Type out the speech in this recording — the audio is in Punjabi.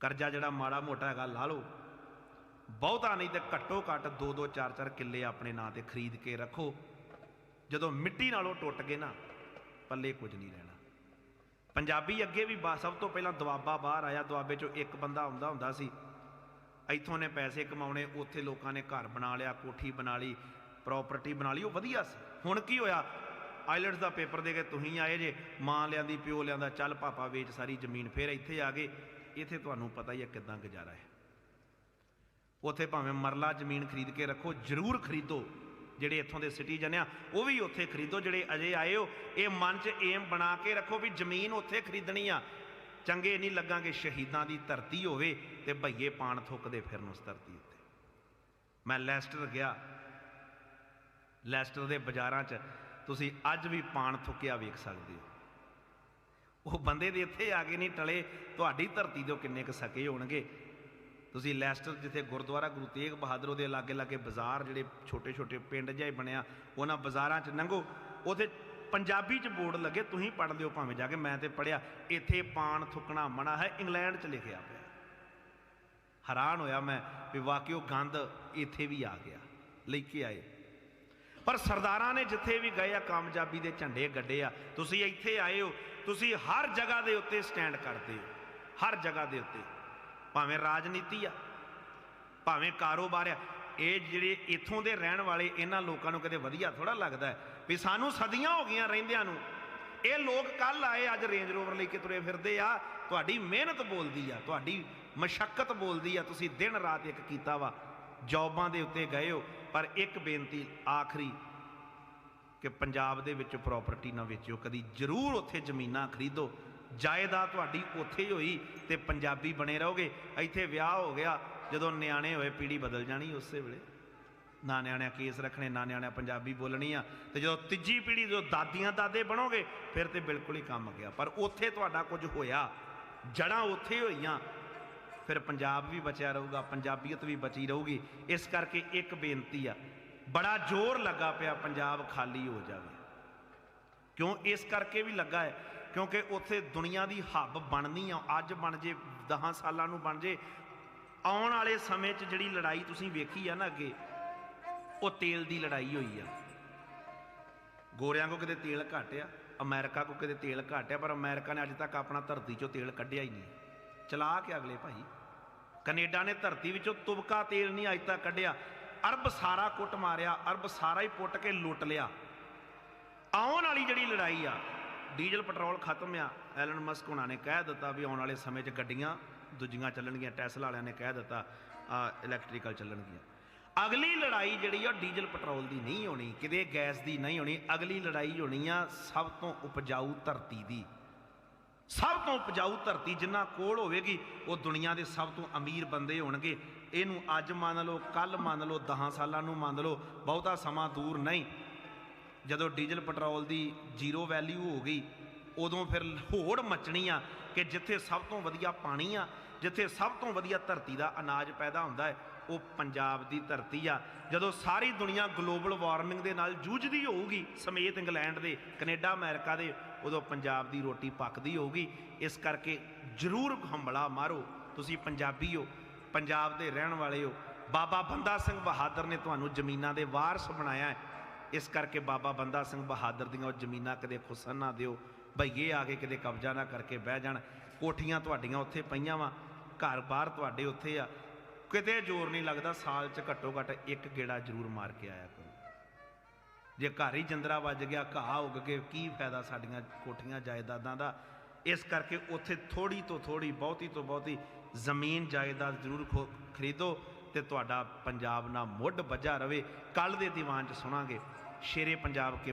ਕਰਜ਼ਾ ਜਿਹੜਾ ਮਾੜਾ ਮੋਟਾ ਹੈਗਾ ਲਾ ਲਓ। ਬਹੁਤਾ ਨਹੀਂ ਤੇ ਘੱਟੋ ਘੱਟ 2-2 4-4 ਕਿੱਲੇ ਆਪਣੇ ਨਾਂ ਤੇ ਖਰੀਦ ਕੇ ਰੱਖੋ। ਜਦੋਂ ਮਿੱਟੀ ਨਾਲੋਂ ਟੁੱਟ ਗਏ ਨਾ, ਪੱਲੇ ਕੁਝ ਨਹੀਂ ਰਹਿਣਾ। ਪੰਜਾਬੀ ਅੱਗੇ ਵੀ ਬਾ- ਸਭ ਤੋਂ ਪਹਿਲਾਂ ਦੁਆਬਾ ਬਾਹਰ ਆਇਆ। ਦੁਆਬੇ ਚੋਂ ਇੱਕ ਬੰਦਾ ਆਉਂਦਾ ਹੁੰਦਾ ਸੀ। ਇੱਥੋਂ ਨੇ ਪੈਸੇ ਕਮਾਉਣੇ, ਉੱਥੇ ਲੋਕਾਂ ਨੇ ਘਰ ਬਣਾ ਲਿਆ, ਕੋਠੀ ਬਣਾ ਲਈ ਪ੍ਰਾਪਰਟੀ ਬਣਾ ਲਈ, ਉਹ ਵਧੀਆ ਸੀ। ਹੁਣ ਕੀ ਹੋਇਆ? ਆਈਲੈਟਸ ਦਾ ਪੇਪਰ ਦੇ ਕੇ ਤੁਸੀਂ ਆਏ ਜੇ, ਮਾਂ ਲਿਆਂਦੀ, ਪਿਓ ਲਿਆਂਦਾ, ਚੱਲ ਪਾਪਾ ਵੇਚ ਸਾਰੀ ਜ਼ਮੀਨ, ਫਿਰ ਇੱਥੇ ਆ ਗਏ। ਇੱਥੇ ਤੁਹਾਨੂੰ ਪਤਾ ਹੀ ਹੈ ਕਿਦਾਂ ਗੁਜ਼ਾਰਾ ਹੈ। ਉੱਥੇ ਭਾਵੇਂ ਮਰਲਾ ਜ਼ਮੀਨ ਖਰੀਦ ਕੇ ਰੱਖੋ, ਜ਼ਰੂਰ ਖਰੀਦੋ। ਜਿਹੜੇ ਇੱਥੋਂ ਦੇ ਸਿਟੀਜ਼ਨ ਆ, ਉਹ ਵੀ ਉੱਥੇ ਖਰੀਦੋ, ਜਿਹੜੇ ਅਜੇ ਆਏ ਹੋ, ਇਹ ਮਨ 'ਚ ਏਮ ਬਣਾ ਕੇ ਰੱਖੋ ਵੀ ਜ਼ਮੀਨ ਉੱਥੇ ਖਰੀਦਣੀ ਆ। ਚੰਗੇ ਨਹੀਂ ਲੱਗਾਂਗੇ ਸ਼ਹੀਦਾਂ ਦੀ ਧਰਤੀ ਹੋਵੇ ਤੇ ਭਈਏ ਪਾਣ ਥੁੱਕਦੇ ਫਿਰਨ ਉਸ ਧਰਤੀ ਉੱਤੇ। ਮੈਂ ਲੈਸਟਰ ਗਿਆ। ਲੈਸਟਰ ਦੇ ਬਾਜ਼ਾਰਾਂ 'ਚ ਤੁਸੀਂ ਅੱਜ ਵੀ ਪਾਣ ਥੁੱਕਿਆ ਵੇਖ ਸਕਦੇ ਹੋ। ਉਹ ਬੰਦੇ ਦੇ ਇੱਥੇ ਆ ਕੇ ਨਹੀਂ ਟਲੇ, ਤੁਹਾਡੀ ਧਰਤੀ ਤੋਂ ਕਿੰਨੇ ਕ ਸਕੇ ਹੋਣਗੇ? ਤੁਸੀਂ ਲੈਸਟਰ ਜਿੱਥੇ ਗੁਰਦੁਆਰਾ ਗੁਰੂ ਤੇਗ ਬਹਾਦਰ ਦੇ ਲਾਗੇ ਲਾਗੇ ਬਾਜ਼ਾਰ ਜਿਹੜੇ ਛੋਟੇ ਛੋਟੇ ਪਿੰਡ ਜਿਹੇ ਬਣਿਆ, ਉਹਨਾਂ ਬਾਜ਼ਾਰਾਂ 'ਚ ਲੰਘੋ ਉਥੇ ਪੰਜਾਬੀ 'ਚ ਬੋਰਡ ਲੱਗੇ, ਤੁਸੀਂ ਪੜ੍ਹ ਲਿਓ ਭਾਵੇਂ ਜਾ ਕੇ, ਮੈਂ ਤੇ ਪੜਿਆ ਇੱਥੇ ਪਾਣ ਥੁੱਕਣਾ ਮਨਾ ਹੈ, ਇੰਗਲੈਂਡ 'ਚ ਲਿਖਿਆ ਪਿਆ। ਹੈਰਾਨ ਹੋਇਆ ਮੈਂ ਵੀ ਵਾਕਿਓ ਗੰਦ ਇੱਥੇ ਵੀ ਆ ਗਿਆ, ਲੈ ਕੇ ਆਏ। ਪਰ ਸਰਦਾਰਾਂ ਨੇ ਜਿੱਥੇ ਵੀ ਗਏ ਆ, ਕਾਮਯਾਬੀ ਦੇ ਝੰਡੇ ਗੱਡੇ ਆ। ਤੁਸੀਂ ਇੱਥੇ ਆਏ ਹੋ ਤੁਸੀਂ ਹਰ ਜਗ੍ਹਾ ਦੇ ਉੱਤੇ ਸਟੈਂਡ ਕਰਦੇ ਹੋ। ਹਰ ਜਗ੍ਹਾ ਦੇ ਉੱਤੇ। ਭਾਵੇਂ ਰਾਜਨੀਤੀ ਆ, ਭਾਵੇਂ ਕਾਰੋਬਾਰ ਆ, ਇਹ ਜਿਹੜੇ ਇੱਥੋਂ ਦੇ ਰਹਿਣ ਵਾਲੇ ਇਹਨਾਂ ਲੋਕਾਂ ਨੂੰ ਕਦੇ ਵਧੀਆ ਥੋੜਾ ਲੱਗਦਾ ਵੀ ਸਾਨੂੰ ਸਦੀਆਂ ਹੋ ਗਈਆਂ ਰਹਿੰਦਿਆਂ ਨੂੰ। ਇਹ ਲੋਕ ਕੱਲ ਆਏ, ਅੱਜ ਰੇਂਜ ਰੋਵਰ ਲੈ ਕੇ ਤੁਰੇ ਫਿਰਦੇ ਆ। ਤੁਹਾਡੀ ਮਿਹਨਤ ਬੋਲਦੀ ਆ, ਤੁਹਾਡੀ ਮਸ਼ੱਕਤ ਬੋਲਦੀ ਆ। ਤੁਸੀਂ ਦਿਨ ਰਾਤ ਇੱਕ ਕੀਤਾ ਵਾ, ਜੌਬਾਂ ਦੇ ਉੱਤੇ ਗਏ ਹੋ, ਪਰ ਇੱਕ ਬੇਨਤੀ, ਆਖਰੀ ਕਿ ਪੰਜਾਬ ਦੇ ਵਿੱਚ ਪ੍ਰਾਪਰਟੀ ਨਾ ਵੇਚਿਓ, ਕਦੀ ਜ਼ਰੂਰ ਉੱਥੇ ਜ਼ਮੀਨਾਂ ਖਰੀਦੋ। ਜਾਇਦਾਦ ਤੁਹਾਡੀ ਉੱਥੇ ਹੀ ਹੋਈ ਤੇ ਪੰਜਾਬੀ ਬਣੇ ਰਹੋਗੇ। ਇੱਥੇ ਵਿਆਹ ਹੋ ਗਿਆ, ਜਦੋਂ ਨਿਆਣੇ ਹੋਏ ਪੀੜੀ ਬਦਲ ਜਾਣੀ ਉਸੇ ਵੇਲੇ। ਨਾ ਨਿਆਣਿਆਂ ਕੇਸ ਰੱਖਣੇ, ਨਾ ਨਿਆਣਿਆਂ ਪੰਜਾਬੀ ਬੋਲਣੀ ਆ। ਤੇ ਜਦੋਂ ਤੀਜੀ ਪੀੜੀ ਜਦੋਂ ਦਾਦੀਆਂ ਦਾਦੇ ਬਣੋਗੇ, ਫਿਰ ਤੇ ਬਿਲਕੁਲ ਹੀ ਕੰਮ ਗਿਆ। ਪਰ ਉੱਥੇ ਤੁਹਾਡਾ ਕੁਝ ਹੋਇਆ, ਜੜਾਂ ਉੱਥੇ ਹੋਈਆਂ, ਫਿਰ ਪੰਜਾਬ ਵੀ ਬਚਿਆ ਰਹੂਗਾ, ਪੰਜਾਬੀਅਤ ਵੀ ਬਚੀ ਰਹੂਗੀ। ਇਸ ਕਰਕੇ ਇੱਕ ਬੇਨਤੀ ਆ ਬੜਾ ਜ਼ੋਰ ਲੱਗਾ ਪਿਆ ਪੰਜਾਬ ਖਾਲੀ ਹੋ ਜਾਵੇ। ਕਿਉਂ? ਇਸ ਕਰਕੇ ਵੀ ਲੱਗਾ ਹੈ, ਕਿਉਂਕਿ ਉੱਥੇ ਦੁਨੀਆ ਦੀ ਹੱਬ ਬਣਨੀ ਆ, ਅੱਜ ਬਣ ਜੇ 10 ਸਾਲਾਂ ਨੂੰ ਬਣ ਜੇ, ਆਉਣ ਵਾਲੇ ਸਮੇਂ 'ਚ ਜਿਹੜੀ ਲੜਾਈ ਤੁਸੀਂ ਵੇਖੀ ਆ ਨਾ ਅੱਗੇ, ਉਹ ਤੇਲ ਦੀ ਲੜਾਈ ਹੋਈ ਆ। ਗੋਰਿਆਂ ਕੋ ਕਿਤੇ ਤੇਲ ਘੱਟ ਆ ਅਮਰੀਕਾ ਕੋ ਕਿਤੇ ਤੇਲ ਘੱਟ ਆ ਪਰ ਅਮਰੀਕਾ ਨੇ ਅੱਜ ਤੱਕ ਆਪਣਾ ਧਰਤੀ 'ਚੋਂ ਤੇਲ ਕੱਢਿਆ ਹੀ ਨਹੀਂ। ਚਲਾ ਕੇ ਅਗਲੇ ਭਾਈ, ਕੈਨੇਡਾ ਨੇ ਧਰਤੀ ਵਿੱਚੋਂ ਤੁਬਕਾ ਤੇਲ ਨਹੀਂ ਅੱਜ ਤੱਕ ਕੱਢਿਆ। ਅਰਬ ਸਾਰਾ ਕੁੱਟ ਮਾਰਿਆ, ਅਰਬ ਸਾਰਾ ਹੀ ਪੁੱਟ ਕੇ ਲੁੱਟ ਲਿਆ। ਆਉਣ ਵਾਲੀ ਜਿਹੜੀ ਲੜਾਈ ਆ, ਡੀਜ਼ਲ ਪੈਟਰੋਲ ਖਤਮ ਆ। ਐਲਨ ਮਸਕ ਉਹਨਾਂ ਨੇ ਕਹਿ ਦਿੱਤਾ ਵੀ ਆਉਣ ਵਾਲੇ ਸਮੇਂ 'ਚ ਗੱਡੀਆਂ ਦੂਜੀਆਂ ਚੱਲਣਗੀਆਂ ਟੈਸਲਾ ਵਾਲਿਆਂ ਨੇ ਕਹਿ ਦਿੱਤਾ ਇਲੈਕਟ੍ਰੀਕਲ ਚੱਲਣਗੀਆਂ। ਅਗਲੀ ਲੜਾਈ ਜਿਹੜੀ ਆ ਉਹ ਡੀਜ਼ਲ ਪੈਟਰੋਲ ਦੀ ਨਹੀਂ ਹੋਣੀ, ਕਿਤੇ ਗੈਸ ਦੀ ਨਹੀਂ ਹੋਣੀ, ਅਗਲੀ ਲੜਾਈ ਹੋਣੀ ਆ ਸਭ ਤੋਂ ਉਪਜਾਊ ਧਰਤੀ ਦੀ। ਸਭ ਤੋਂ ਉਪਜਾਊ ਧਰਤੀ ਜਿੰਨਾ ਕੋਲ ਹੋਵੇਗੀ, ਉਹ ਦੁਨੀਆ ਦੇ ਸਭ ਤੋਂ ਅਮੀਰ ਬੰਦੇ ਹੋਣਗੇ। ਇਹਨੂੰ ਅੱਜ ਮੰਨ ਲਓ ਕੱਲ ਮੰਨ ਲਓ 10 ਸਾਲਾਂ ਨੂੰ ਮੰਨ ਲਓ, ਬਹੁਤਾ ਸਮਾਂ ਦੂਰ ਨਹੀਂ। ਜਦੋਂ ਡੀਜ਼ਲ ਪੈਟਰੋਲ ਦੀ ਜ਼ੀਰੋ ਵੈਲਿਊ ਹੋ ਗਈ, ਉਦੋਂ ਫਿਰ ਹੋੜ ਮਚਣੀ ਆ ਕਿ ਜਿੱਥੇ ਸਭ ਤੋਂ ਵਧੀਆ ਪਾਣੀ ਆ, ਜਿੱਥੇ ਸਭ ਤੋਂ ਵਧੀਆ ਧਰਤੀ ਦਾ ਅਨਾਜ ਪੈਦਾ ਹੁੰਦਾ ਹੈ, ਉਹ ਪੰਜਾਬ ਦੀ ਧਰਤੀ ਆ। ਜਦੋਂ ਸਾਰੀ ਦੁਨੀਆ ਗਲੋਬਲ ਵਾਰਮਿੰਗ ਦੇ ਨਾਲ ਜੂਝਦੀ ਹੋਊਗੀ, ਸਮੇਤ ਇੰਗਲੈਂਡ ਦੇ, ਕੈਨੇਡਾ, ਅਮਰੀਕਾ ਦੇ ਉਦੋਂ ਪੰਜਾਬ ਦੀ ਰੋਟੀ ਪੱਕਦੀ ਹੋਊਗੀ। ਇਸ ਕਰਕੇ ਜ਼ਰੂਰ ਹੰਬਲਾ ਮਾਰੋ। ਤੁਸੀਂ ਪੰਜਾਬੀ ਹੋ, ਪੰਜਾਬ ਦੇ ਰਹਿਣ ਵਾਲੇ ਹੋ। ਬਾਬਾ ਬੰਦਾ ਸਿੰਘ ਬਹਾਦਰ ਨੇ ਤੁਹਾਨੂੰ ਜ਼ਮੀਨਾਂ ਦੇ ਵਾਰਸ ਬਣਾਇਆ ਹੈ। ਇਸ ਕਰਕੇ ਬਾਬਾ ਬੰਦਾ ਸਿੰਘ ਬਹਾਦਰ ਦੀਆਂ ਉਹ ਜ਼ਮੀਨਾਂ ਕਦੇ ਖੁਸਨ ਨਾ ਦਿਓ। ਭਈਏ ਆ ਕੇ ਕਿਤੇ ਕਬਜ਼ਾ ਨਾ ਕਰਕੇ ਬਹਿ ਜਾਣ। ਕੋਠੀਆਂ ਤੁਹਾਡੀਆਂ ਉੱਥੇ ਪਈਆਂ ਵਾ। ਘਰ-ਬਾਰ ਤੁਹਾਡੇ ਉੱਥੇ ਆ। ਕਿਤੇ ਜ਼ੋਰ ਨਹੀਂ ਲੱਗਦਾ, ਸਾਲ 'ਚ ਘੱਟੋ ਘੱਟ ਇੱਕ ਗੇੜਾ ਜ਼ਰੂਰ ਮਾਰ ਕੇ ਆਇਆ ਕਰੋ। ਜੇ ਘਰ ਹੀ ਜੰਦਰਾ ਵੱਜ ਗਿਆ, ਘਾਹ ਉੱਗ ਕੇ ਕੀ ਫਾਇਦਾ ਸਾਡੀਆਂ ਕੋਠੀਆਂ ਜਾਇਦਾਦਾਂ ਦਾ? ਇਸ ਕਰਕੇ ਉੱਥੇ ਥੋੜੀ ਤੋਂ ਥੋੜੀ ਬਹੁਤੀ ਤੋਂ ਬਹੁਤੀ ਜ਼ਮੀਨ ਜਾਇਦਾਦ ਜ਼ਰੂਰ ਖੋ- ਖਰੀਦੋ ਤੇ ਤੁਹਾਡਾ ਪੰਜਾਬ ਨਾਲ ਮੁੱਢ ਵੱਜਾ ਰਵੇ। ਕੱਲ ਦੇ ਦੀਵਾਨ 'ਚ ਸੁਣਾਂਗੇ। ਸ਼ੇਰੇ ਪੰਜਾਬ ਕੇ